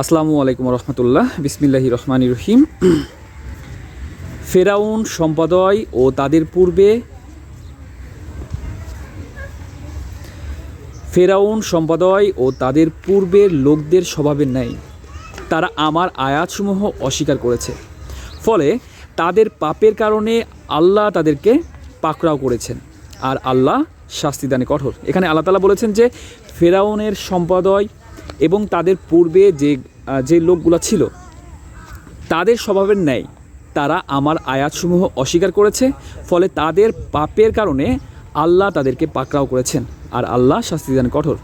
আসসালামু আলাইকুম রহমতুল্লাহ। বিসমিল্লাহি রহমানি রহিম। ফেরাউন সম্পাদয় ও তাদের পূর্বে ফেরাউন সম্পাদয় ও তাদের পূর্বের লোকদের স্বভাবের ন্যায়। তারা আমার আয়াতসমূহ অস্বীকার করেছে। ফলে তাদের পাপের কারণে আল্লাহ তাদেরকে পাকড়াও করেছেন আর আল্লাহ শাস্তিদানে কঠোর। এখানে আল্লাহ তালা বলেছেন যে, ফেরাউনের সম্পাদয় এবং তাদের পূর্বে যে যে লোকগুলো ছিল, তাদের স্বভাবের ন্যায় তারা আমার আয়াতসমূহ অস্বীকার করেছে, ফলে তাদের পাপের কারণে আল্লাহ তাদেরকে পাকড়াও করেছেন। আর আল্লাহ শাস্তিদান কঠোর।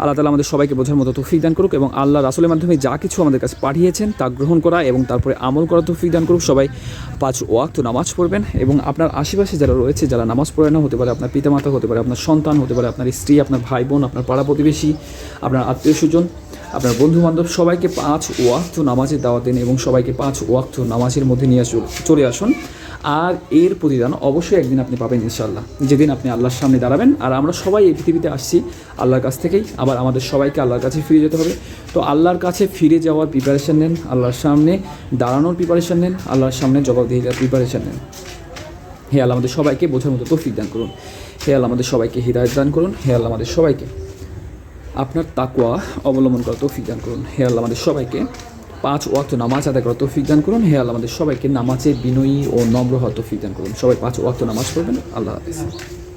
আল্লাহ তালা আমাদের সবাইকে বোঝার মতো তৌফিক দান করুক এবং আল্লাহ রাসুলের মাধ্যমে যা কিছু আমাদের কাছে পাঠিয়েছেন তা গ্রহণ করা এবং তারপরে আমল করা তৌফিক দান করুক। সবাই পাঁচ ওয়াক্ত নামাজ পড়বেন এবং আপনার আশেপাশে যারা রয়েছে, যারা নামাজ পড়ে না, হতে পারে আপনার পিতামাতা, হতে পারে আপনার সন্তান, হতে পারে আপনার স্ত্রী, আপনার ভাই বোন আপনার পাড়া প্রতিবেশী, আপনার আত্মীয় স্বজন, আপনার বন্ধু বান্ধব সবাইকে পাঁচ ওয়াক্ত নামাজের দাওয়াত দেন এবং সবাইকে পাঁচ ওয়াক্ত নামাজের মধ্যে নিয়ে চলে আসুন আর এর প্রতিদান অবশ্যই একদিন আপনি পাবেন ইনশাল্লাহ যেদিন আপনি আল্লাহর সামনে দাঁড়াবেন, আর আমরা সবাই এই পৃথিবীতে আসছি আল্লাহর কাছ থেকেই। আবার আমাদের সবাইকে আল্লাহর কাছে ফিরে যেতে হবে। তো আল্লাহর কাছে ফিরে যাওয়ার প্রিপারেশান নেন, আল্লাহর সামনে দাঁড়ানোর প্রিপারেশান নেন, আল্লাহর সামনে জবাব দিয়ে জবাবদিহিতার প্রিপারেশান নেন। হে আল্লাহ, আমাদের সবাইকে বোঝার মতো তৌফিক দান করুন। হে আল্লাহ, আমাদের সবাইকে হৃদায়ত দান করুন। হে আল্লাহ, আমাদের সবাইকে আপনার তাকওয়া অবলম্বন করা তৌফিক দান করুন। হে আল্লাহ, আমাদের সবাইকে পাঁচ ওয়াক্ত নামাজ আদায় করার তৌফিক দান করুন। হে আল্লাহ, আমাদের সবাইকে নামাজে বিনয়ী ও নম্র হওয়ার তৌফিক দান করুন। সবাই পাঁচ ওয়াক্ত নামাজ পড়বেন। আল্লাহ হাফিজ।